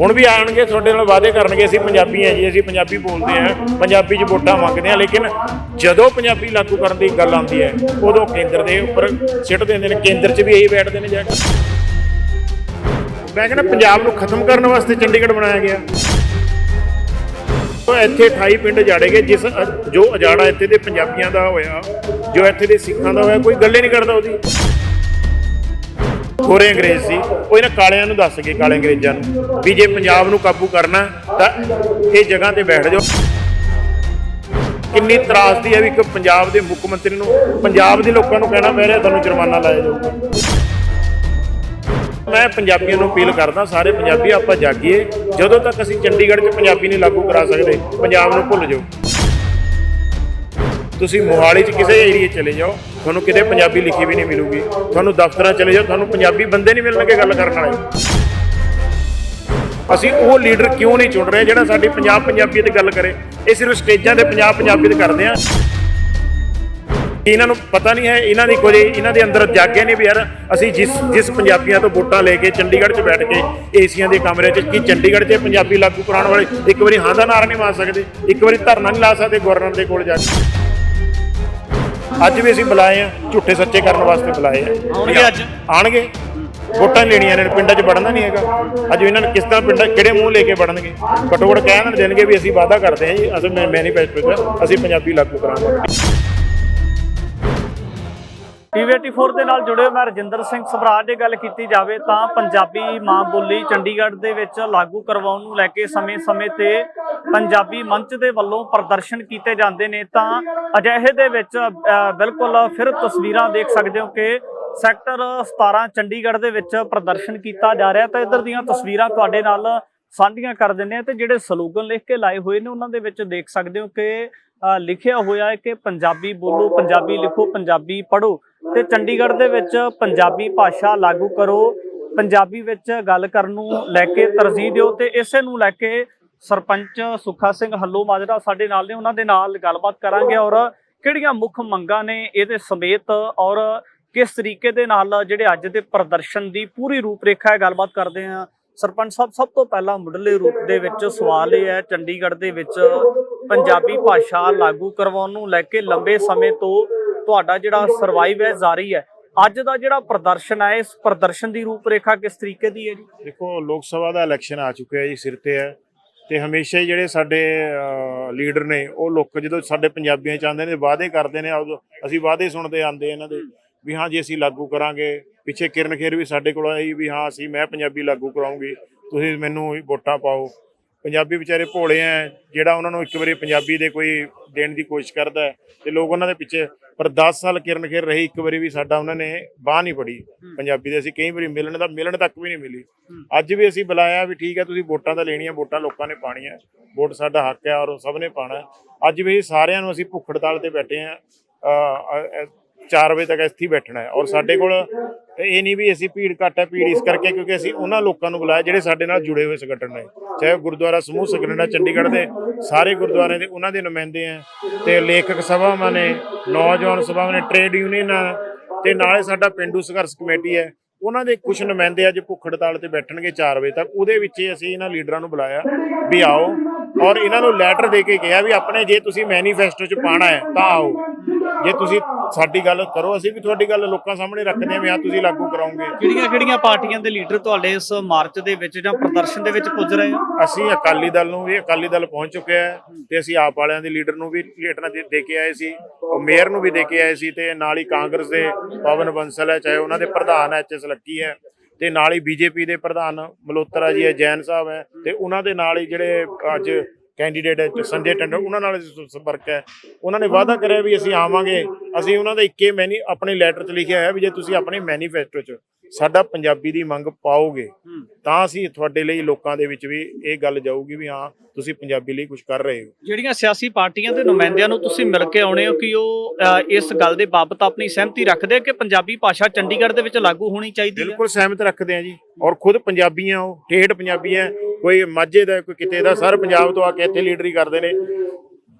ਹੁਣ ਵੀ ਆਣਗੇ, ਤੁਹਾਡੇ ਨਾਲ ਵਾਅਦੇ ਕਰਨਗੇ, ਅਸੀਂ ਪੰਜਾਬੀ ਹਾਂ ਜੀ, ਅਸੀਂ ਪੰਜਾਬੀ ਬੋਲਦੇ ਹਾਂ, ਪੰਜਾਬੀ 'ਚ ਵੋਟਾਂ ਮੰਗਦੇ ਹਾਂ, ਲੇਕਿਨ ਜਦੋਂ ਪੰਜਾਬੀ ਲਾਗੂ ਕਰਨ ਦੀ ਗੱਲ ਆਉਂਦੀ ਹੈ, ਉਦੋਂ ਕੇਂਦਰ ਦੇ ਉੱਪਰ ਸਿੱਟ ਦਿੰਦੇ ਨੇ, ਕੇਂਦਰ 'ਚ ਵੀ ਇਹੀ ਬੈਠਦੇ ਨੇ ਜਾ ਕੇ। ਮੈਂ ਕਹਿੰਦਾ ਪੰਜਾਬ ਨੂੰ ਖਤਮ ਕਰਨ ਵਾਸਤੇ ਚੰਡੀਗੜ੍ਹ ਬਣਾਇਆ ਗਿਆ। ਉਹ ਇੱਥੇ 28 ਪਿੰਡ ਜਾੜੇ ਗਏ, ਜਿਸ ਅ- ਜੋ ਅਜਾੜਾ ਇੱਥੇ ਦੇ ਪੰਜਾਬੀਆਂ ਦਾ ਹੋਇਆ, ਜੋ ਇੱਥੇ ਦੇ ਸਿੱਖਾਂ ਦਾ ਹੋਇਆ, ਕੋਈ ਗੱਲ ਹੀ ਨਹੀਂ ਕਰਦਾ ਉਹਦੀ। ਗੋਰੇ ਅੰਗਰੇਜ਼ ਸੀ। ਉਹ ਇਹਨਾਂ ਕਾਲਿਆਂ ਨੂੰ ਦੱਸ ਗਏ, ਕਾਲੇ ਅੰਗਰੇਜ਼ਾਂ ਨੂੰ, ਵੀ ਜੇ ਪੰਜਾਬ ਨੂੰ ਕਾਬੂ ਕਰਨਾ, ਤਾਂ ਇਹ ਜਗ੍ਹਾ ਤੇ ਬੈਠ ਜਾਓ। ਕਿੰਨੀ ਤਰਾਸਦੀ ਹੈ ਵੀ ਇੱਕ ਪੰਜਾਬ ਦੇ ਮੁੱਖ ਮੰਤਰੀ ਨੂੰ, ਪੰਜਾਬ ਦੇ ਲੋਕਾਂ ਨੂੰ ਕਹਿਣਾ ਪੈ ਰਿਹਾ, ਤੁਹਾਨੂੰ ਜੁਰਮਾਨਾ ਲਾਇਆ ਜਾਊਗਾ। ਮੈਂ ਪੰਜਾਬੀਆਂ ਨੂੰ ਅਪੀਲ ਕਰਦਾ, ਸਾਰੇ ਪੰਜਾਬੀ ਆਪਾਂ ਜਾਗੀਏ। ਜਦੋਂ ਤੱਕ ਅਸੀਂ ਚੰਡੀਗੜ੍ਹ 'ਚ ਪੰਜਾਬੀ ਨਹੀਂ ਲਾਗੂ ਕਰਾ ਸਕਦੇ, ਪੰਜਾਬ ਨੂੰ ਭੁੱਲ ਜਾਓ। ਤੁਸੀਂ ਮੋਹਾਲੀ 'ਚ ਕਿਸੇ ਏਰੀਏ ਚਲੇ ਜਾਓ ਤੁਹਾਨੂੰ ਕਿਤੇ ਪੰਜਾਬੀ ਲਿਖੀ ਵੀ ਨਹੀਂ ਮਿਲੂਗੀ। ਤੁਹਾਨੂੰ ਦਫ਼ਤਰਾਂ ਚਲੇ ਜਾਓ, ਤੁਹਾਨੂੰ ਪੰਜਾਬੀ ਬੰਦੇ ਨਹੀਂ ਮਿਲਣਗੇ ਗੱਲ ਕਰਨ ਵਾਲੇ। ਅਸੀਂ ਉਹ ਲੀਡਰ ਕਿਉਂ ਨਹੀਂ ਚੁਣ ਰਹੇ ਜਿਹੜਾ ਸਾਡੀ ਪੰਜਾਬ ਪੰਜਾਬੀਅਤ ਗੱਲ ਕਰੇ? ਇਹ ਸਿਰਫ ਸਟੇਜਾਂ ਤੇ ਪੰਜਾਬ ਪੰਜਾਬੀਅਤ ਕਰਦੇ ਆ। ਇਹਨਾਂ ਨੂੰ ਪਤਾ ਨਹੀਂ ਹੈ, ਇਹਨਾਂ ਦੀ ਕੋਈ ਇਹਨਾਂ ਦੇ ਅੰਦਰ ਜਾਗਿਆ ਨਹੀਂ ਵੀ ਯਾਰ, ਅਸੀਂ ਜਿਸ ਜਿਸ ਪੰਜਾਬੀਆਂ ਤੋਂ ਵੋਟਾਂ ਲੈ ਕੇ ਚੰਡੀਗੜ੍ਹ 'ਚ ਬੈਠ ਕੇ ਏਸੀਆਂ ਦੇ ਕਮਰੇ 'ਚ, ਕੀ ਚੰਡੀਗੜ੍ਹ 'ਚ ਪੰਜਾਬੀ ਲਾਗੂ ਕਰਾਉਣ ਵਾਲੇ ਇੱਕ ਵਾਰੀ ਹਾਂ ਦਾ ਨਾਰਾ ਨਹੀਂ ਮਾਰ ਸਕਦੇ, ਇੱਕ ਵਾਰੀ ਧਰਨਾ ਨਹੀਂ ਲਾ ਸਕਦੇ ਗਵਰਨਰ ਦੇ ਕੋਲ ਜਾ ਕੇ। ਅੱਜ ਵੀ ਅਸੀਂ ਬੁਲਾਏ ਆ ਝੂਠੇ ਸੱਚੇ ਕਰਨ ਵਾਸਤੇ ਬੁਲਾਏ ਆ। ਆਉਣਗੇ ਅੱਜ? ਆਣਗੇ ਵੋਟਾਂ ਲੈਣੀਆਂ ਨੇ ਪਿੰਡਾਂ 'ਚ ਵੜਨਾ ਨਹੀਂ ਹੈਗਾ। ਅੱਜ ਇਹਨਾਂ ਨੇ ਕਿਸ ਤਰ੍ਹਾਂ ਪਿੰਡਾਂ ਕਿਹੜੇ ਮੂੰਹ ਲੈ ਕੇ ਵੜਨਗੇ? ਘੱਟੋ ਘੱਟ ਕਹਿ ਦੇਣ ਦੇਣਗੇ ਵੀ ਅਸੀਂ ਵਾਅਦਾ ਕਰਦੇ ਹਾਂ ਜੀ ਅਸੀਂ ਮੈਨੀਫੈਸਟੋ 'ਚ ਅਸੀਂ ਪੰਜਾਬੀ ਲਾਗੂ ਕਰਾਂਗੇ। ਪੀਵੀਟੀ4 ਦੇ ਨਾਲ ਜੁੜੇ ਹੋਏ ਮੈਂ ਰਜਿੰਦਰ ਸਿੰਘ ਸਵਰਾਜ ਦੀ ਗੱਲ ਕੀਤੀ ਜਾਵੇ ਤਾਂ ਪੰਜਾਬੀ ਮਾਂ ਬੋਲੀ ਚੰਡੀਗੜ੍ਹ ਦੇ ਵਿੱਚ ਲਾਗੂ ਕਰਵਾਉਣ ਨੂੰ ਲੈ ਕੇ ਸਮੇਂ-ਸਮੇਂ ਤੇ ਪੰਜਾਬੀ ਮੰਚ ਦੇ ਵੱਲੋਂ ਪ੍ਰਦਰਸ਼ਨ ਕੀਤੇ ਜਾਂਦੇ ਨੇ ਤਾਂ ਅਜਿਹੇ ਦੇ ਵਿੱਚ ਬਿਲਕੁਲ ਫਿਰ ਤਸਵੀਰਾਂ ਦੇਖ ਸਕਦੇ ਹੋ ਕਿ ਸੈਕਟਰ 17 ਚੰਡੀਗੜ੍ਹ ਦੇ ਵਿੱਚ ਪ੍ਰਦਰਸ਼ਨ ਕੀਤਾ ਜਾ ਰਿਹਾ ਤਾਂ ਇੱਧਰ ਦੀਆਂ ਤਸਵੀਰਾਂ ਤੁਹਾਡੇ ਨਾਲ ਸਾਂਝੀਆਂ ਕਰ ਦਿੰਦੇ ਆ ਤੇ ਜਿਹੜੇ ਸਲੋਗਨ ਲਿਖ ਕੇ ਲਾਏ ਹੋਏ ਨੇ ਉਹਨਾਂ ਦੇ ਵਿੱਚ ਦੇਖ ਸਕਦੇ ਹੋ ਕਿ ਲਿਖਿਆ ਹੋਇਆ ਹੈ ਕਿ ਪੰਜਾਬੀ ਬੋਲੋ, ਪੰਜਾਬੀ ਲਿਖੋ, ਪੰਜਾਬੀ ਪੜ੍ਹੋ ਤੇ ਚੰਡੀਗੜ੍ਹ ਦੇ ਵਿੱਚ ਪੰਜਾਬੀ ਭਾਸ਼ਾ ਲਾਗੂ ਕਰੋ। ਪੰਜਾਬੀ ਵਿੱਚ ਗੱਲ ਕਰਨ ਨੂੰ ਲੈ ਕੇ ਤਰਜੀਹ ਦਿਓ ਤੇ ਇਸੇ ਨੂੰ ਲੈ ਕੇ ਸਰਪੰਚ ਸੁੱਖਾ ਸਿੰਘ ਹੱਲੋ ਮਾਜਰਾ ਸਾਡੇ ਨਾਲ ਨੇ, ਉਹਨਾਂ ਦੇ ਨਾਲ ਗੱਲਬਾਤ ਕਰਾਂਗੇ ਔਰ ਕਿਹੜੀਆਂ ਮੁੱਖ ਮੰਗਾਂ ਨੇ ਇਹਦੇ ਸਮੇਤ ਔਰ ਕਿਸ ਤਰੀਕੇ ਦੇ ਨਾਲ ਜਿਹੜੇ ਅੱਜ ਦੇ ਪ੍ਰਦਰਸ਼ਨ ਦੀ ਪੂਰੀ ਰੂਪਰੇਖਾ ਹੈ ਗੱਲਬਾਤ ਕਰਦੇ ਹਾਂ। ਸਰਪੰਚ ਸਾਹਿਬ, ਸਭ ਤੋਂ ਪਹਿਲਾਂ ਮੁੱਢਲੇ ਰੂਪ ਦੇ ਵਿੱਚ ਸਵਾਲ ਇਹ ਹੈ, ਚੰਡੀਗੜ੍ਹ ਦੇ ਵਿੱਚ ਪੰਜਾਬੀ ਭਾਸ਼ਾ ਲਾਗੂ ਕਰਵਾਉਣ ਨੂੰ ਲੈ ਕੇ ਲੰਬੇ ਸਮੇਂ ਤੋਂ ਤੁਹਾਡਾ ਜਿਹੜਾ ਸਰਵਾਈਵ ਹੈ, ਜਾਰੀ ਹੈ। ਅੱਜ ਦਾ ਜਿਹੜਾ ਪ੍ਰਦਰਸ਼ਨ ਹੈ, ਇਸ ਪ੍ਰਦਰਸ਼ਨ ਦੀ ਰੂਪਰੇਖਾ ਕਿਸ ਤਰੀਕੇ ਦੀ ਹੈ ਜੀ? ਦੇਖੋ, ਲੋਕ ਸਭਾ ਦਾ ਇਲੈਕਸ਼ਨ ਆ ਚੁੱਕਿਆ ਹੈ ਜੀ ਸਿਰ ਤੇ ਹੈ ਤੇ ਹਮੇਸ਼ਾ ਹੀ ਜਿਹੜੇ ਸਾਡੇ ਲੀਡਰ ਨੇ, ਉਹ ਲੋਕ ਜਦੋਂ ਸਾਡੇ ਪੰਜਾਬੀਆਂ ਚ ਆਉਂਦੇ ਨੇ, ਵਾਅਦੇ ਕਰਦੇ ਨੇ ਅਸੀਂ ਵਾਅਦੇ ਸੁਣਦੇ ਆਂਦੇ ਇਹਨਾਂ ਦੇ ਵੀ ਹਾਂ ਜੀ ਅਸੀਂ ਲਾਗੂ ਕਰਾਂਗੇ। ਪਿੱਛੇ ਕਿਰਨ ਖੇਰ ਵੀ ਸਾਡੇ ਕੋਲ ਆਈ ਵੀ ਹਾਂ ਅਸੀਂ, ਮੈਂ ਪੰਜਾਬੀ ਲਾਗੂ ਕਰਾਉਂਗੀ, ਤੁਸੀਂ ਮੈਨੂੰ ਵੋਟਾਂ ਪਾਓ। ਪੰਜਾਬੀ ਵਿਚਾਰੇ ਭੋਲੇ ਆ ਜਿਹੜਾ ਉਹਨਾਂ ਨੂੰ ਇੱਕ ਵਾਰੀ ਪੰਜਾਬੀ ਦੇ ਕੋਈ ਦੇਣ ਦੀ ਕੋਸ਼ਿਸ਼ ਕਰਦਾ ਤੇ ਲੋਕ ਉਹਨਾਂ ਦੇ ਪਿੱਛੇ ਪਰ 10 ਸਾਲ ਕਿਰਨ ਖੇਰ ਰਹੀ ਇੱਕ ਵਾਰੀ ਵੀ ਸਾਡਾ ਉਹਨਾਂ ਨੇ ਬਾਹ ਨਹੀਂ ਫੜੀ ਪੰਜਾਬੀ ਦੇ ਅਸੀਂ ਕਈ ਵਾਰੀ ਮਿਲਣ ਦਾ ਮਿਲਣ ਤੱਕ ਵੀ ਨਹੀਂ ਮਿਲੀ। ਅੱਜ ਵੀ ਅਸੀਂ ਬੁਲਾਇਆ ਵੀ ਠੀਕ ਹੈ ਤੁਸੀਂ ਵੋਟਾਂ ਤਾਂ ਲੈਣੀਆਂ ਵੋਟਾਂ ਲੋਕਾਂ ਨੇ ਪਾਣੀਆਂ ਵੋਟ ਸਾਡਾ ਹੱਕ ਹੈ ਔਰ ਸਭ ਨੇ ਪਾਣਾ। ਅੱਜ ਵੀ ਸਾਰਿਆਂ ਨੂੰ ਅਸੀਂ ਭੁੱਖ ਹੜਤਾਲ ਤੇ ਬੈਠੇ ਆ 4 ਵਜੇ ਤੱਕ ਇੱਥੇ ਹੀ ਬੈਠਣਾ ਹੈ। ਔਰ ਸਾਡੇ ਕੋਲ ਇਹ ਨਹੀਂ ਵੀ ਅਸੀਂ ਭੀੜ ਘੱਟ ਹੈ, ਭੀੜ ਇਸ ਕਰਕੇ ਕਿਉਂਕਿ ਅਸੀਂ ਉਹਨਾਂ ਲੋਕਾਂ ਨੂੰ ਬੁਲਾਇਆ ਜਿਹੜੇ ਸਾਡੇ ਨਾਲ ਜੁੜੇ ਹੋਏ ਸੰਗਠਨ ਨੇ। ਚਾਹੇ ਉਹ ਗੁਰਦੁਆਰਾ ਸਮੂਹ ਸੰਗਠਨ ਹੈ, ਚੰਡੀਗੜ੍ਹ ਦੇ ਸਾਰੇ ਗੁਰਦੁਆਰਿਆਂ ਦੇ ਉਹਨਾਂ ਦੇ ਨੁਮਾਇੰਦੇ ਆ ਤੇ ਲੇਖਕ ਸਭਾਵਾਂ ਨੇ, ਨੌਜਵਾਨ ਸਭਾਵਾਂ ਨੇ ਟ੍ਰੇਡ ਯੂਨੀਅਨ ਤੇ ਨਾਲੇ ਸਾਡਾ ਪਿੰਡੂ ਸੰਘਰਸ਼ ਕਮੇਟੀ ਹੈ। ਉਹਨਾਂ ਦੇ ਕੁਝ ਨੁਮਾਇੰਦੇ ਅੱਜ ਭੁੱਖ ਹੜਤਾਲ ਤੇ ਬੈਠਣਗੇ 4 ਵਜੇ ਤੱਕ। ਉਹਦੇ ਵਿੱਚ ਅਸੀਂ ਇਹਨਾਂ ਲੀਡਰਾਂ ਨੂੰ ਬੁਲਾਇਆ ਵੀ ਆਓ। ਔਰ ਇਹਨਾਂ ਨੂੰ ਲੈਟਰ ਦੇ ਕੇ ਕਿਹਾ ਵੀ ਆਪਣੇ ਜੇ ਤੁਸੀਂ ਮੈਨੀਫੈਸਟੋ 'ਚ ਪਾਣਾ ਹੈ ਤਾਂ ਆਓ। ਜੇ ਤੁਸੀਂ ਸਾਡੀ ਗੱਲ ਕਰੋ ਅਸੀਂ ਵੀ ਤੁਹਾਡੀ ਗੱਲ ਲੋਕਾਂ ਸਾਹਮਣੇ ਰੱਖਦੇ ਹਾਂ ਵੀ ਹਾਂ ਤੁਸੀਂ ਲਾਗੂ ਕਰਾਉਂਗੇ ਕਿਹੜੀਆਂ ਕਿਹੜੀਆਂ ਪਾਰਟੀਆਂ ਦੇ ਲੀਡਰ ਤੁਹਾਡੇ ਇਸ ਮਾਰਚ ਦੇ ਵਿੱਚ ਜਾਂ ਪ੍ਰਦਰਸ਼ਨ ਦੇ ਵਿੱਚ ਪੁੱਜ ਰਹੇ ਆ ਅਸੀਂ ਅਕਾਲੀ ਦਲ ਨੂੰ ਵੀ ਅਕਾਲੀ ਦਲ ਪਹੁੰਚ ਚੁੱਕਿਆ ਹੈ ਤੇ ਅਸੀਂ ਆਪ ਵਾਲਿਆਂ ਦੇ ਲੀਡਰ ਨੂੰ ਵੀ ਲੀਡਰਾਂ ਦੇ ਕੇ ਆਏ ਸੀ ਉਹ ਮੇਅਰ ਨੂੰ ਵੀ ਦੇ ਕੇ ਆਏ ਸੀ ਤੇ ਨਾਲ ਹੀ ਕਾਂਗਰਸ ਦੇ ਪਵਨ ਬੰਸਲ ਹੈ ਚਾਹੇ ਉਹਨਾਂ ਦੇ ਪ੍ਰਧਾਨ ਐਚਐਸ ਲੱਕੀ ਹੈ ਤੇ ਨਾਲ ਹੀ ਬੀਜੇਪੀ ਦੇ ਪ੍ਰਧਾਨ ਮਲੋਤਰਾ ਜੀ ਹੈ ਜੈਨ ਸਾਹਿਬ ਹੈ ਤੇ ਉਹਨਾਂ ਦੇ ਨਾਲ ਹੀ ਜਿਹੜੇ ਅੱਜ ਕੈਂਡੀਡੇਟ ਹੈ ਸੰਜੇ ਟੰਡਰ ਉਹਨਾਂ ਨਾਲ ਸੰਪਰਕ ਹੈ। ਉਹਨਾਂ ਨੇ ਵਾਅਦਾ ਕਰਿਆ ਵੀ ਅਸੀਂ ਆਵਾਂਗੇ। ਅਸੀਂ ਉਹਨਾਂ ਦਾ ਇੱਕੇ ਮੈਨੀ ਆਪਣੇ ਲੈਟਰ 'ਚ ਲਿਖਿਆ ਹੈ ਵੀ ਜੇ ਤੁਸੀਂ ਆਪਣੇ ਮੈਨੀਫੈਸਟੋ 'ਚ ਸਾਡਾ ਪੰਜਾਬੀ ਦੀ ਮੰਗ ਪਾਓਗੇ ਤਾਂ ਅਸੀਂ ਤੁਹਾਡੇ ਲਈ ਲੋਕਾਂ ਦੇ ਵਿੱਚ ਵੀ ਇਹ ਗੱਲ ਜਾਊਗੀ ਵੀ ਹਾਂ ਤੁਸੀਂ ਪੰਜਾਬੀ ਲਈ ਕੁਝ ਕਰ ਰਹੇ ਹੋ। ਜਿਹੜੀਆਂ ਸਿਆਸੀ ਪਾਰਟੀਆਂ ਦੇ ਨੁਮਾਇੰਦਿਆਂ ਨੂੰ ਤੁਸੀਂ ਮਿਲ ਕੇ ਆਉਣੇ ਹੋ ਕਿ ਉਹ ਇਸ ਗੱਲ ਦੇ ਬਾਬਤ ਆਪਣੀ ਸਹਿਮਤੀ ਰੱਖਦੇ ਆ ਕਿ ਪੰਜਾਬੀ ਭਾਸ਼ਾ ਚੰਡੀਗੜ੍ਹ ਦੇ ਵਿੱਚ ਲਾਗੂ ਹੋਣੀ ਚਾਹੀਦੀ ਹੈ? ਬਿਲਕੁਲ ਸਹਿਮਤ ਰੱਖਦੇ ਆ ਜੀ। ਔਰ ਖੁਦ ਪੰਜਾਬੀ ਆ ਉਹ ਠੇਠ ਪੰਜਾਬੀ ਹੈ ਕੋਈ ਮਾਝੇ ਦਾ ਕੋਈ ਕਿਤੇ ਦਾ ਸਰ ਪੰਜਾਬ ਤੋਂ ਆ ਕੇ ਇੱਥੇ ਲੀਡਰੀ ਕਰਦੇ ਨੇ।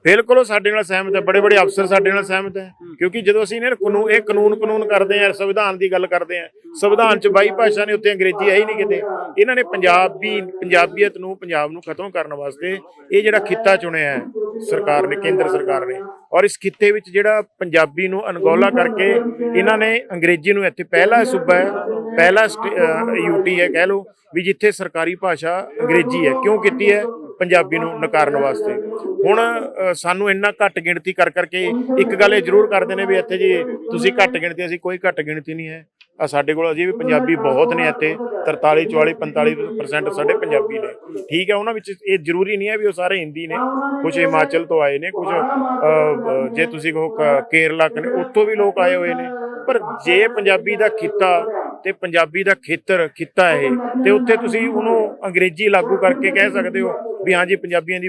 ਬਿਲਕੁਲ ਉਹ ਸਾਡੇ ਨਾਲ ਸਹਿਮਤ ਹੈ ਬੜੇ ਬੜੇ ਅਫਸਰ ਸਾਡੇ ਨਾਲ ਸਹਿਮਤ ਹੈ ਕਿਉਂਕਿ ਜਦੋਂ ਅਸੀਂ ਇਹਨਾਂ ਕਾਨੂੰਨ ਇਹ ਕਾਨੂੰਨ ਕਾਨੂੰਨ ਕਰਦੇ ਆ ਸੰਵਿਧਾਨ ਦੀ ਗੱਲ ਕਰਦੇ ਆ ਸੰਵਿਧਾਨ ਚ ਬਾਈ ਭਾਸ਼ਾ ਨੇ ਉੱਤੇ ਅੰਗਰੇਜ਼ੀ ਹੈ ਹੀ ਨਹੀਂ ਕਿਤੇ। ਇਹਨਾਂ ਨੇ ਪੰਜਾਬੀ ਪੰਜਾਬੀਅਤ ਨੂੰ ਪੰਜਾਬ ਨੂੰ ਖਤਮ ਕਰਨ ਵਾਸਤੇ ਇਹ ਜਿਹੜਾ ਖਿੱਤਾ ਚੁਣਿਆ ਹੈ ਸਰਕਾਰ ਨੇ ਕੇਂਦਰ ਸਰਕਾਰ ਨੇ। ਔਰ ਇਸ ਖਿੱਤੇ ਵਿੱਚ ਜਿਹੜਾ ਪੰਜਾਬੀ ਨੂੰ ਅਣਗੌਲਾ ਕਰਕੇ ਇਹਨਾਂ ਨੇ ਅੰਗਰੇਜ਼ੀ ਨੂੰ ਇੱਥੇ ਪਹਿਲਾ ਸੂਬਾ ਹੈ ਪਹਿਲਾ ਯੂਟੀ ਹੈ ਕਹਿ ਲਓ ਵੀ ਜਿੱਥੇ ਸਰਕਾਰੀ ਭਾਸ਼ਾ ਅੰਗਰੇਜ਼ੀ ਹੈ। ਕਿਉਂ ਕੀਤੀ ਹੈ? ਪੰਜਾਬੀ ਨੂੰ ਨਕਾਰਨ ਵਾਸਤੇ। ਹੁਣ ਸਾਨੂੰ ਇੰਨਾ ਘੱਟ ਗਿਣਤੀ ਕਰ ਕਰਕੇ ਇੱਕ ਗੱਲ ਇਹ ਜ਼ਰੂਰ ਕਰਦੇ ਨੇ ਵੀ ਇੱਥੇ ਜੀ ਤੁਸੀਂ ਘੱਟ ਗਿਣਤੀ, ਅਸੀਂ ਕੋਈ ਘੱਟ ਗਿਣਤੀ ਨਹੀਂ ਹੈ। ਆ ਸਾਡੇ ਕੋਲ ਅਜੇ ਵੀ ਪੰਜਾਬੀ ਬਹੁਤ ਨੇ ਇੱਥੇ 43 44 45% ਸਾਡੇ ਪੰਜਾਬੀ ਨੇ। ਠੀਕ ਹੈ, ਉਹਨਾਂ ਵਿੱਚ ਇਹ ਜ਼ਰੂਰੀ ਨਹੀਂ ਹੈ ਵੀ ਉਹ ਸਾਰੇ ਹਿੰਦੀ ਨੇ। ਕੁਝ ਹਿਮਾਚਲ ਤੋਂ ਆਏ ਨੇ ਕੁਝ ਜੇ ਤੁਸੀਂ ਕਹੋ ਕ- ਕੇਰਲਾ ਕਨੇ, ਉੱਥੋਂ ਵੀ ਲੋਕ ਆਏ ਹੋਏ ਨੇ। ਪਰ ਜੇ ਪੰਜਾਬੀ ਦਾ ਖਿੱਤਾ ਤੇ ਪੰਜਾਬੀ ਦਾ ਖੇਤਰ ਖਿੱਤਾ ਇਹ। ਤੇ ਉੱਥੇ ਤੁਸੀਂ ਉਹਨੂੰ ਅੰਗਰੇਜ਼ੀ ਲਾਗੂ ਕਰਕੇ ਕਹਿ ਸਕਦੇ ਹੋ ਵੀ ਹਾਂਜੀ ਪੰਜਾਬੀਆਂ ਦੀ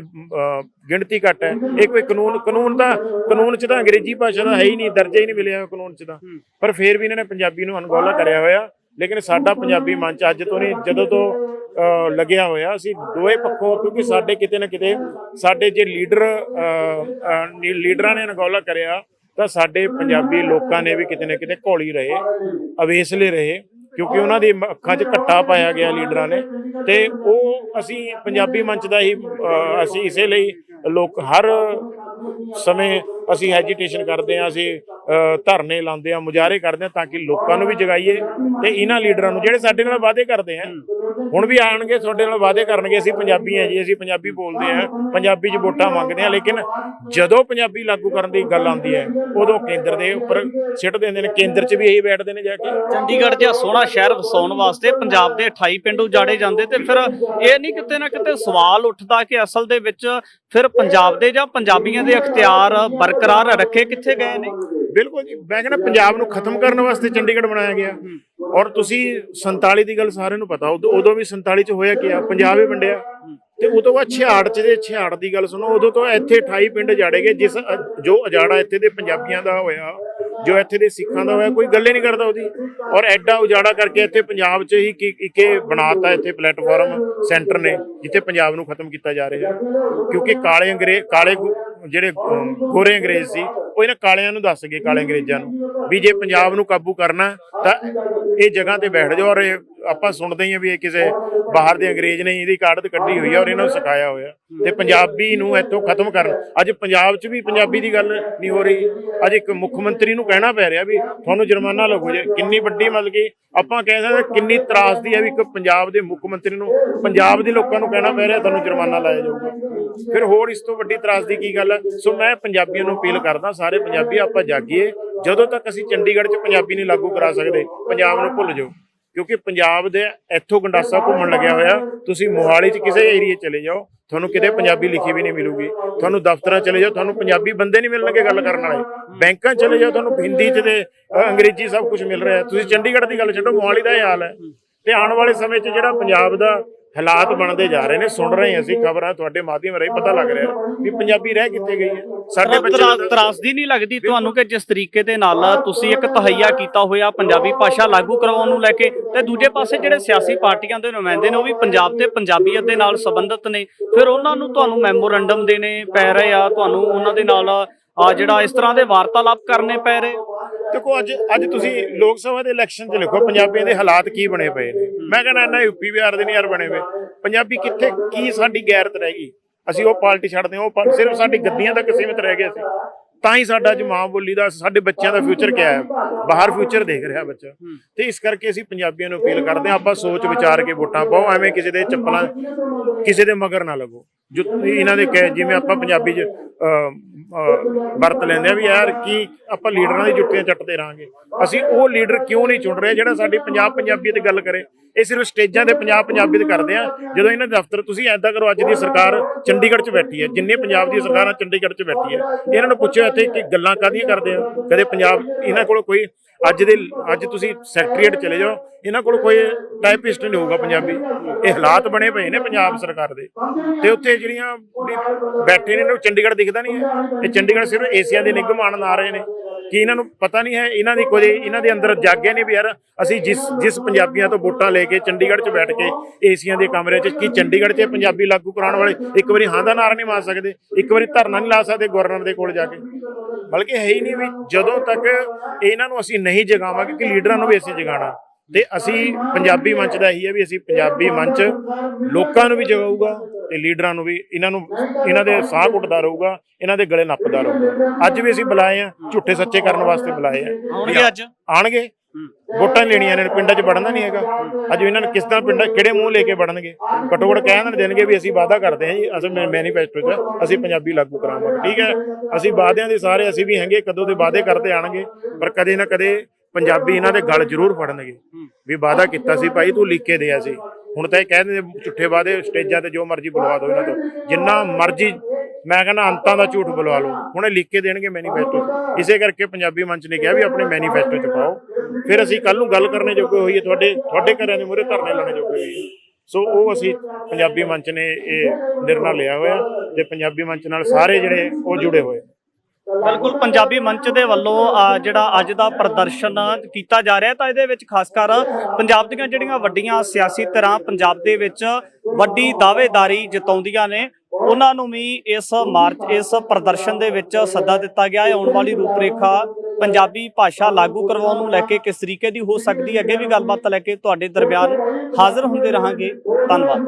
ਗਿਣਤੀ ਘੱਟ ਹੈ। ਇਹ ਕੋਈ ਕਾਨੂੰਨ ਕਾਨੂੰਨ ਦਾ ਕਾਨੂੰਨ 'ਚ ਤਾਂ ਅੰਗਰੇਜ਼ੀ ਭਾਸ਼ਾ ਦਾ ਹੈ ਹੀ ਨਹੀਂ ਦਰਜਾ ਹੀ ਨਹੀਂ ਮਿਲਿਆ ਕਾਨੂੰਨ 'ਚ ਤਾਂ। ਪਰ ਫਿਰ ਵੀ ਇਹਨਾਂ ਨੇ ਪੰਜਾਬੀ ਨੂੰ ਅਣਗੌਲਾ ਕਰਿਆ ਹੋਇਆ। ਲੇਕਿਨ ਸਾਡਾ ਪੰਜਾਬੀ ਮੰਚ ਅੱਜ ਤੋਂ ਨਹੀਂ ਜਦੋਂ ਤੋਂ ਲੱਗਿਆ ਹੋਇਆ ਅਸੀਂ ਦੋਏ ਪੱਖੋਂ ਕਿਉਂਕਿ ਸਾਡੇ ਕਿਤੇ ਨਾ ਕਿਤੇ ਸਾਡੇ ਜੇ ਲੀਡਰ ਲੀਡਰਾਂ ਨੇ ਅਣਗੌਲਾ ਕਰਿਆ ਤਾਂ ਸਾਡੇ ਪੰਜਾਬੀ ਲੋਕਾਂ ਨੇ ਵੀ ਕਿਤੇ ਨਾ ਕਿਤੇ ਘੋਲੀ ਰਹੇ, ਅਵੇਸਲੇ ਰਹੇ, ਕਿਉਂਕਿ ਉਹਨਾਂ ਦੀ ਅੱਖਾਂ 'ਚ ਘੱਟਾ ਪਾਇਆ ਗਿਆ ਲੀਡਰਾਂ ਨੇ। ਤੇ ਉਹ ਅਸੀਂ ਪੰਜਾਬੀ ਮੰਚ ਦਾ ਹੀ ਅਸੀਂ ਇਸੇ ਲਈ ਲੋਕ, ਹਰ ਸਮੇਂ ਅਸੀਂ ਐਜੀਟੇਸ਼ਨ ਕਰਦੇ ਹਾਂ, ਅਸੀਂ ਧਰਨੇ ਲਾਉਂਦੇ ਹਾਂ, ਮੁਜ਼ਾਹਰੇ ਕਰਦੇ ਹਾਂ ਤਾਂ ਕਿ ਲੋਕਾਂ ਨੂੰ ਵੀ ਜਗਾਈਏ ਤੇ ਇਹਨਾਂ ਲੀਡਰਾਂ ਨੂੰ, ਜਿਹੜੇ ਸਾਡੇ ਨਾਲ ਵਾਅਦੇ ਕਰਦੇ ਆ, ਹੁਣ ਵੀ ਆਣਗੇ, ਤੁਹਾਡੇ ਨਾਲ ਵਾਅਦੇ ਕਰਨਗੇ, ਅਸੀਂ ਪੰਜਾਬੀ ਹਾਂ ਜੀ, ਅਸੀਂ ਪੰਜਾਬੀ ਬੋਲਦੇ ਹਾਂ, ਪੰਜਾਬੀ 'ਚ ਵੋਟਾਂ ਮੰਗਦੇ ਹਾਂ, ਲੇਕਿਨ ਜਦੋਂ ਪੰਜਾਬੀ ਲਾਗੂ ਕਰਨ ਦੀ ਗੱਲ ਆਉਂਦੀ ਹੈ, ਉਦੋਂ ਕੇਂਦਰ ਦੇ ਉੱਪਰ ਸਿੱਟ ਦਿੰਦੇ ਨੇ, ਕੇਂਦਰ 'ਚ ਵੀ ਇਹੀ ਬੈਠਦੇ ਨੇ ਜਾ ਕੇ। ਚੰਡੀਗੜ੍ਹ ਜਿਹਾ ਸੋਹਣਾ ਸ਼ਹਿਰ ਵਸਾਉਣ ਵਾਸਤੇ ਪੰਜਾਬ ਦੇ 28 ਪਿੰਡ ਉਜਾੜੇ ਜਾਂਦੇ ਤੇ ਫਿਰ ਇਹ ਨਹੀਂ ਕਿਤੇ ਨਾ ਕਿਤੇ ਸਵਾਲ ਉੱਠਦਾ ਕਿ ਅਸਲ ਦੇ ਵਿੱਚ ਫਿਰ ਪੰਜਾਬ ਦੇ ਜਾਂ ਪੰਜਾਬੀਆਂ ਦੇ ਅਖਤਿਆਰ ਬਰਕਰਾਰ ਰੱਖੇ ਕਿੱਥੇ ਗਏ ਨੇ? ਬਿਲਕੁਲ ਜੀ। ਮੈਂ ਕਹਿੰਦਾ ਪੰਜਾਬ ਨੂੰ ਖਤਮ ਕਰਨ ਵਾਸਤੇ ਚੰਡੀਗੜ੍ਹ ਬਣਾਇਆ ਗਿਆ। ਔਰ ਤੁਸੀਂ 47 ਦੀ ਗੱਲ ਸਾਰਿਆਂ ਨੂੰ ਪਤਾ, ਉਦੋਂ ਉਦੋਂ ਵੀ 47 ਚ ਹੋਇਆ ਕੀ ਆ? ਪੰਜਾਬ ਹੀ ਵੰਡਿਆ। ਤੇ ਉਦੋਂ ਬਾਅਦ 66 ਚ ਦੇ 66 ਦੀ ਗੱਲ ਸੁਣੋ, ਉਦੋਂ ਤੋਂ ਇੱਥੇ 28 ਪਿੰਡ ਜਾੜੇ ਗਏ, ਜਿਸ ਜੋ ਉਜਾੜਾ ਇੱਥੇ ਦੇ ਪੰਜਾਬੀਆਂ ਦਾ ਹੋਇਆ ਜੋ ਇੱਥੇ ਦੇ ਸਿੱਖਾਂ ਦਾ ਹੋਇਆ ਕੋਈ ਗੱਲ ਹੀ ਨਹੀਂ ਕਰਦਾ ਉਹਦੀ। ਔਰ ਐਡਾ ਉਜਾੜਾ ਕਰਕੇ ਇੱਥੇ ਪੰਜਾਬ 'ਚ ਹੀ ਕੀ ਇੱਕੇ ਬਣਾਤਾ ਇੱਥੇ ਪਲੇਟਫਾਰਮ ਸੈਂਟਰ ਨੇ ਜਿੱਥੇ ਪੰਜਾਬ ਨੂੰ ਖਤਮ ਕੀਤਾ ਜਾ ਰਿਹਾ। ਕਿਉਂਕਿ ਕਾਲੇ ਅੰਗਰੇਜ਼ ਕਾਲੇ ਗੁ- ਜਿਹੜੇ ਅਮ, ਗੋਰੇ ਅੰਗਰੇਜ਼ ਸੀ ਉਹ ਇਹਨਾਂ ਕਾਲਿਆਂ ਨੂੰ ਦੱਸ ਗਏ ਕਾਲੇ ਅੰਗਰੇਜ਼ਾਂ ਨੂੰ ਵੀ ਜੇ ਪੰਜਾਬ ਨੂੰ ਕਾਬੂ ਕਰਨਾ ਤਾਂ ਇਹ ਜਗ੍ਹਾ ਤੇ ਬੈਠ ਜਾਓ ਔਰ ਇਹ ਆਪਾਂ ਸੁਣਦੇ ਹੀ ਆ ਵੀ ਇਹ ਕਿਸੇ ਬਾਹਰ ਦੇ ਅੰਗਰੇਜ਼ ਨੇ ਇਹਦੀ ਕਾਢਤ ਕੱਢੀ ਹੋਈ ਆ ਔਰ ਇਹਨਾਂ ਨੂੰ ਸਿਖਾਇਆ ਹੋਇਆ। ਤੇ ਪੰਜਾਬੀ ਨੂੰ ਇੱਥੋਂ ਖਤਮ ਕਰਨ। ਅੱਜ ਪੰਜਾਬ 'ਚ ਵੀ ਪੰਜਾਬੀ ਦੀ ਗੱਲ ਨਹੀਂ ਹੋ ਰਹੀ। ਅੱਜ ਇੱਕ ਮੁੱਖ ਮੰਤਰੀ ਨੂੰ ਕਹਿਣਾ ਪੈ ਰਿਹਾ ਵੀ ਤੁਹਾਨੂੰ ਜੁਰਮਾਨਾ ਲੱਗੋ ਜੇ। ਕਿੰਨੀ ਵੱਡੀ ਮਤਲਬ ਕਿ ਆਪਾਂ ਕਹਿ ਸਕਦੇ ਹਾਂ ਕਿੰਨੀ ਤਰਾਸਦੀ ਹੈ ਵੀ ਇੱਕ ਪੰਜਾਬ ਦੇ ਮੁੱਖ ਮੰਤਰੀ ਨੂੰ, ਪੰਜਾਬ ਦੇ ਲੋਕਾਂ ਨੂੰ ਕਹਿਣਾ ਪੈ ਰਿਹਾ ਤੁਹਾਨੂੰ ਜੁਰਮਾਨਾ ਲਾਇਆ ਜਾਊਗਾ। ਫਿਰ ਹੋਰ ਇਸ ਤੋਂ ਵੱਡੀ ਤਰਾਸਦੀ ਕੀ ਗੱਲ ਹੈ ਸੋ ਮੈਂ ਪੰਜਾਬੀਆਂ ਨੂੰ ਅਪੀਲ ਕਰਦਾ ਸਾਰੇ ਪੰਜਾਬੀ ਆਪਾਂ ਜਾਗੀਏ। ਜਦੋਂ ਤੱਕ ਅਸੀਂ ਚੰਡੀਗੜ੍ਹ 'ਚ ਪੰਜਾਬੀ ਨਹੀਂ ਲਾਗੂ ਕਰਾ ਸਕਦੇ, ਪੰਜਾਬ ਨੂੰ ਭੁੱਲ ਜਾਓ। ਕਿਉਂਕਿ ਪੰਜਾਬ ਦੇ ਇੱਥੋਂ ਗੰਡਾਸਾ ਘੁੰਮਣ ਲੱਗਿਆ ਹੋਇਆ, ਤੁਸੀਂ ਮੋਹਾਲੀ 'ਚ ਕਿਸੇ ਏਰੀਏ ਚਲੇ ਜਾਓ, ਤੁਹਾਨੂੰ ਕਿਤੇ ਪੰਜਾਬੀ ਲਿਖੀ ਵੀ ਨਹੀਂ ਮਿਲੂਗੀ। ਤੁਹਾਨੂੰ ਦਫ਼ਤਰਾਂ ਚਲੇ ਜਾਓ, ਤੁਹਾਨੂੰ ਪੰਜਾਬੀ ਬੰਦੇ ਨਹੀਂ ਮਿਲਣਗੇ ਗੱਲ ਕਰਨ ਵਾਲੇ। ਬੈਂਕਾਂ 'ਚ ਚਲੇ ਜਾਓ, ਤੁਹਾਨੂੰ ਹਿੰਦੀ 'ਚ ਤੇ ਅੰਗਰੇਜ਼ੀ ਸਭ ਕੁਝ ਮਿਲ ਰਿਹਾ। ਤੁਸੀਂ ਚੰਡੀਗੜ੍ਹ ਦੀ ਗੱਲ ਛੱਡੋ, ਮੋਹਾਲੀ ਦਾ ਇਹ ਹਾਲ ਹੈ। ਤੇ ਆਉਣ ਵਾਲੇ ਸਮੇਂ 'ਚ ਜਿਹੜਾ ਪੰਜਾਬ ਦਾ ਹਾਲਾਤ ਬਣਦੇ ਜਾ ਰਹੇ ਨੇ ਸੁਣ ਰਹੇ ਹਾਂ ਅਸੀਂ ਖਬਰਾਂ ਤੁਹਾਡੇ ਮਾਧਿਅਮ ਰਾਹੀਂ ਪਤਾ ਲੱਗ ਰਿਹਾ ਵੀ ਪੰਜਾਬੀ ਰਹਿ ਕਿੱਥੇ ਗਈ ਹੈ? ਸਾਡੇ ਬੱਚੇ ਤਰਾ- ਤਰਾਸਦੀ ਨਹੀਂ ਲੱਗਦੀ ਤੁਹਾਨੂੰ ਕਿ ਜਿਸ ਤਰੀਕੇ ਦੇ ਨਾਲ ਤੁਸੀਂ ਇੱਕ ਤਹਈਆ ਕੀਤਾ ਹੋਇਆ ਪੰਜਾਬੀ ਭਾਸ਼ਾ ਲਾਗੂ ਕਰਵਾਉਣ ਨੂੰ ਲੈ ਕੇ ਤੇ ਦੂਜੇ ਪਾਸੇ ਜਿਹੜੇ ਸਿਆਸੀ ਪਾਰਟੀਆਂ ਦੇ ਨੁਮਾਇੰਦੇ ਨੇ ਉਹ ਵੀ ਪੰਜਾਬ ਤੇ ਪੰਜਾਬੀਅਤ ਦੇ ਨਾਲ ਸੰਬੰਧਿਤ ਨੇ। ਫਿਰ ਉਹਨਾਂ ਨੂੰ ਤੁਹਾਨੂੰ ਮੈਮੋਰੰਡਮ ਦੇਣੇ ਪੈ ਰਹੇ ਆ ਤੁਹਾਨੂੰ ਉਹਨਾਂ ਦੇ ਨਾਲ ਆ ਜਿਹੜਾ ਇਸ ਤਰ੍ਹਾਂ ਦੇ ਵਾਰਤਾਲਾਪ ਕਰਨੇ ਪੈ ਰਹੇ? ਦੇਖੋ ਅੱਜ ਅੱਜ ਤੁਸੀਂ ਲੋਕ ਸਭਾ ਦੇ ਇਲੈਕਸ਼ਨ 'ਚ ਲਿਖੋ ਪੰਜਾਬੀਆਂ ਦੇ ਹਾਲਾਤ ਕੀ ਬਣੇ ਪਏ ਨੇ। ਮੈਂ ਕਹਿੰਦਾ ਇਹਨਾਂ ਯੂਪੀ ਬਿਹਾਰ ਦੇ ਨਹੀਂ ਯਾਰ ਬਣੇ ਹੋਏ ਪੰਜਾਬੀ ਕਿੱਥੇ, ਕੀ ਸਾਡੀ ਗੈਰਤ ਰਹਿ ਗਈ? ਅਸੀਂ ਉਹ ਪਾਰਟੀ ਛੱਡਦੇ ਹਾਂ ਉਹ ਪਾਰਟੀ ਸਿਰਫ ਸਾਡੀ ਗੱਦੀਆਂ ਤੱਕ ਸੀਮਿਤ ਰਹਿ ਗਏ ਸੀ ਤਾਂ ਹੀ ਸਾਡਾ ਅੱਜ ਮਾਂ ਬੋਲੀ ਦਾ, ਸਾਡੇ ਬੱਚਿਆਂ ਦਾ ਫਿਊਚਰ ਕਿਆ ਹੈ? ਬਾਹਰ ਫਿਊਚਰ ਦੇਖ ਰਿਹਾ ਬੱਚਾ। ਤੇ ਇਸ ਕਰਕੇ ਅਸੀਂ ਪੰਜਾਬੀਆਂ ਨੂੰ ਅਪੀਲ ਕਰਦੇ ਹਾਂ, ਆਪਾਂ ਸੋਚ ਵਿਚਾਰ ਕੇ ਵੋਟਾਂ ਪਾਓ, ਐਵੇਂ ਕਿਸੇ ਦੇ ਚੱਪਲਾਂ, ਕਿਸੇ ਦੇ ਮਗਰ ਨਾ ਲੱਗੋ। ਜੋ ਇਹਨਾਂ ਦੇ ਕਹਿ ਜਿਵੇਂ ਆਪਾਂ ਪੰਜਾਬੀ 'ਚ ਵਰਤ ਲੈਂਦੇ ਆ ਵੀ ਯਾਰ ਕੀ ਆਪਾਂ ਲੀਡਰਾਂ ਦੀ ਜੁੱਤੀਆਂ ਚੱਟਦੇ ਰਾਂਗੇ ਅਸੀਂ ਉਹ ਲੀਡਰ ਕਿਉਂ ਨਹੀਂ ਚੁਣ ਰਹੇ ਜਿਹੜਾ ਸਾਡੀ ਪੰਜਾਬ ਪੰਜਾਬੀ ਤੇ ਗੱਲ ਕਰੇ। ਇਹ ਸਿਰਫ ਸਟੇਜਾਂ ਤੇ ਪੰਜਾਬ ਪੰਜਾਬੀ ਤੇ ਕਰਦੇ ਆ। ਜਦੋਂ ਇਹਨਾਂ ਦੇ ਦਫ਼ਤਰ, ਤੁਸੀਂ ਐਦਾਂ ਕਰੋ, ਅੱਜ ਦੀ ਸਰਕਾਰ ਚੰਡੀਗੜ੍ਹ 'ਚ ਬੈਠੀ ਹੈ। ਜਿੰਨੇ ਪੰਜਾਬ ਦੀ ਸਰਕਾਰਾਂ ਚੰਡੀਗੜ੍ਹ 'ਚ ਬੈਠੀ ਹੈ। ਇਹਨਾਂ ਨੂੰ ਪੁੱਛਿਓ ਇੱਥੇ ਕਿ ਗੱਲਾਂ ਕਾਹਦੀਆਂ ਕਰਦੇ ਆ? ਕਦੇ ਪੰਜਾਬ, ਇਹਨਾਂ ਕੋਲ ਕੋਈ ਅੱਜ ਦੇ ਅੱਜ ਤੁਸੀਂ ਸੈਕਟਰੀਏਟ ਚਲੇ ਜਾਓ, ਇਹਨਾਂ ਕੋਲ ਕੋਈ ਟਾਈਪਿਸਟ ਨਹੀਂ ਹੋਊਗਾ ਪੰਜਾਬੀ। ਇਹ ਹਾਲਾਤ ਬਣੇ ਪਏ ਨੇ ਪੰਜਾਬ ਸਰਕਾਰ ਦੇ। ਤੇ ਉੱਥੇ ਜਿਹੜੀਆਂ ਵੀ ਬੈਠੇ ਨੇ, ਉਹ ਚੰਡੀਗੜ੍ਹ ਦਿਖਦਾ ਨਹੀਂ ਹੈ। ਇਹ ਚੰਡੀਗੜ੍ਹ ਸਿਰਫ ਏਸੀਆ ਦੇ ਨਿਗਮ ਆਣਨ ਆ ਰਹੇ ਨੇ। ਕਿ ਇਹਨਾਂ ਨੂੰ ਪਤਾ ਨਹੀਂ ਹੈ, ਇਹਨਾਂ ਦੀ ਕੋਈ ਇਹਨਾਂ ਦੇ ਅੰਦਰ ਜਾਗੇ ਨਹੀਂ ਵੀ ਯਾਰ, ਅਸੀਂ ਜਿਸ ਜਿਸ ਪੰਜਾਬੀਆਂ ਤੋਂ ਵੋਟਾਂ ਲੈ ਕੇ ਚੰਡੀਗੜ੍ਹ 'ਚ ਬੈਠ ਕੇ ਏਸੀਆਂ ਦੇ ਕਮਰੇ 'ਚ, ਕੀ ਚੰਡੀਗੜ੍ਹ 'ਚ ਪੰਜਾਬੀ ਲਾਗੂ ਕਰਾਉਣ ਵਾਲੇ ਇੱਕ ਵਾਰੀ ਹਾਂ ਦਾ ਨਾਰਾ ਨਹੀਂ ਮਾਰ ਸਕਦੇ, ਇੱਕ ਵਾਰੀ ਧਰਨਾ ਨਹੀਂ ਲਾ ਸਕਦੇ ਗਵਰਨਰ ਦੇ ਕੋਲ ਜਾ ਕੇ। ਬਲਕਿ ਹੈ ਹੀ ਨਹੀਂ ਵੀ ਜਦੋਂ ਤੱਕ ਇਹਨਾਂ ਨੂੰ ਅਸੀਂ ਨਹੀਂ ਜਗਾਵਾਂਗੇ ਕਿ ਲੀਡਰਾਂ ਨੂੰ ਵੀ ਅਸੀਂ ਜਗਾਣਾ ਤੇ ਅਸੀਂ ਪੰਜਾਬੀ ਮੰਚ ਦਾ ਇਹੀ ਹੈ ਵੀ ਅਸੀਂ ਪੰਜਾਬੀ ਮੰਚ ਲੋਕਾਂ ਨੂੰ ਵੀ ਜਗਾਊਗਾ ਤੇ ਲੀਡਰਾਂ ਨੂੰ ਵੀ ਇਹਨਾਂ ਨੂੰ ਇਹਨਾਂ ਦੇ ਸਾਹ ਘੁੱਟਦਾ ਰਹੂਗਾ ਇਹਨਾਂ ਦੇ ਗਲੇ ਨੱਪਦਾ ਰਹੂਗਾ। ਅੱਜ ਵੀ ਅਸੀਂ ਬੁਲਾਏ ਆ ਝੂਠੇ ਸੱਚੇ ਕਰਨ ਵਾਸਤੇ ਬੁਲਾਏ ਆ ਆਉਣਗੇ ਅੱਜ? ਆਣਗੇ ਵੋਟਾਂ ਲੈਣੀਆਂ ਨੇ ਪਿੰਡਾਂ 'ਚ ਵੜਨਾ ਨਹੀਂ ਹੈਗਾ। ਅੱਜ ਇਹਨਾਂ ਨੂੰ ਕਿਸ ਤਰ੍ਹਾਂ ਪਿੰਡਾਂ ਕਿਹੜੇ ਮੂੰਹ ਲੈ ਕੇ ਵੜਨਗੇ? ਘੱਟੋ ਘੱਟ ਕਹਿ ਦੇਣ ਦੇਣਗੇ ਵੀ ਅਸੀਂ ਵਾਅਦਾ ਕਰਦੇ ਹਾਂ ਜੀ ਅਸਲ ਮੈਨੀਫੈਸਟੋ 'ਚ ਅਸੀਂ ਪੰਜਾਬੀ ਲਾਗੂ ਕਰਾਵਾਂਗੇ। ਠੀਕ ਹੈ? ਅਸੀਂ ਵਾਅਦਿਆਂ ਦੇ ਸਾਰੇ ਅਸੀਂ ਵੀ ਹੈਗੇ ਕਦੋਂ ਦੇ ਵਾਅਦੇ ਕਰਦੇ ਆਣਗੇ ਪਰ ਕਦੇ ਨਾ ਕਦੇ ਪੰਜਾਬੀ ਇਹਨਾਂ ਦੇ ਗਲ ਜ਼ਰੂਰ ਫੜਨਗੇ। ਵੀ ਵਾਅਦਾ ਕੀਤਾ ਸੀ ਭਾਈ ਤੂੰ ਲਿਖ ਕੇ ਦੇ ਅਸੀਂ ਹੁਣ ਤਾਂ ਇਹ ਕਹਿ ਦਿੰਦੇ ਝੁੱਠੇ ਵਾਅਦੇ ਸਟੇਜਾਂ ਤੇ ਜੋ ਮਰਜ਼ੀ ਬੁਲਵਾ ਦਿਓ ਇਹਨਾਂ ਤੋਂ। ਜਿੰਨਾ ਮਰਜ਼ੀ ਮੈਂ ਕਹਿੰਦਾ ਅੰਤਾਂ ਦਾ ਝੂਠ ਬੁਲਵਾ ਲਓ। ਹੁਣ ਇਹ ਲਿਖ ਕੇ ਦੇਣਗੇ ਮੈਨੀਫੈਸਟੋ ਇਸੇ ਕਰਕੇ ਪੰਜਾਬੀ ਮੰਚ ਨੇ ਕਿਹਾ ਵੀ ਆਪਣੇ ਮੈਨੀਫੈਸਟੋ ਚ ਪਾਓ। ਫਿਰ ਅਸੀਂ ਕੱਲ ਨੂੰ ਗੱਲ ਕਰਨੇ ਜੋਗੇ ਹੋਈਏ ਤੁਹਾਡੇ ਤੁਹਾਡੇ ਘਰਾਂ ਦੇ ਮੂਹਰੇ ਧਰਨੇ ਲਾਣੇ ਜੋਗੇ ਹੋਈਏ। ਸੋ ਉਹ ਅਸੀਂ ਪੰਜਾਬੀ ਮੰਚ ਨੇ ਇਹ ਨਿਰਣਾ ਲਿਆ ਹੋਇਆ ਤੇ ਪੰਜਾਬੀ ਮੰਚ ਨਾਲ ਸਾਰੇ ਜਿਹੜੇ ਉਹ ਜੁੜੇ ਹੋਏ। ਬਿਲਕੁਲ, ਪੰਜਾਬੀ ਮੰਚ ਦੇ ਵੱਲੋਂ ਜਿਹੜਾ ਅੱਜ ਦਾ ਪ੍ਰਦਰਸ਼ਨ ਕੀਤਾ ਜਾ ਰਿਹਾ ਤਾਂ ਇਹਦੇ ਵਿੱਚ ਖਾਸ ਕਰ ਪੰਜਾਬ ਦੀਆਂ ਜਿਹੜੀਆਂ ਵੱਡੀਆਂ ਸਿਆਸੀ ਧਿਰਾਂ ਪੰਜਾਬ ਦੇ ਵਿੱਚ ਵੱਡੀ ਦਾਅਵੇਦਾਰੀ ਜਤਾਉਂਦੀਆਂ ਨੇ, ਉਹਨਾਂ ਨੂੰ ਵੀ ਇਸ ਮਾਰਚ, ਇਸ ਪ੍ਰਦਰਸ਼ਨ ਦੇ ਵਿੱਚ ਸੱਦਾ ਦਿੱਤਾ ਗਿਆ ਹੈ। ਆਉਣ ਵਾਲੀ ਰੂਪਰੇਖਾ ਪੰਜਾਬੀ ਭਾਸ਼ਾ ਲਾਗੂ ਕਰਵਾਉਣ ਨੂੰ ਲੈ ਕੇ ਕਿਸ ਤਰੀਕੇ ਦੀ ਹੋ ਸਕਦੀ ਹੈ, ਅੱਗੇ ਵੀ ਗੱਲਬਾਤ ਲੈ ਕੇ ਤੁਹਾਡੇ ਦਰਮਿਆਨ ਹਾਜ਼ਰ ਹੁੰਦੇ ਰਹਾਂਗੇ। ਧੰਨਵਾਦ।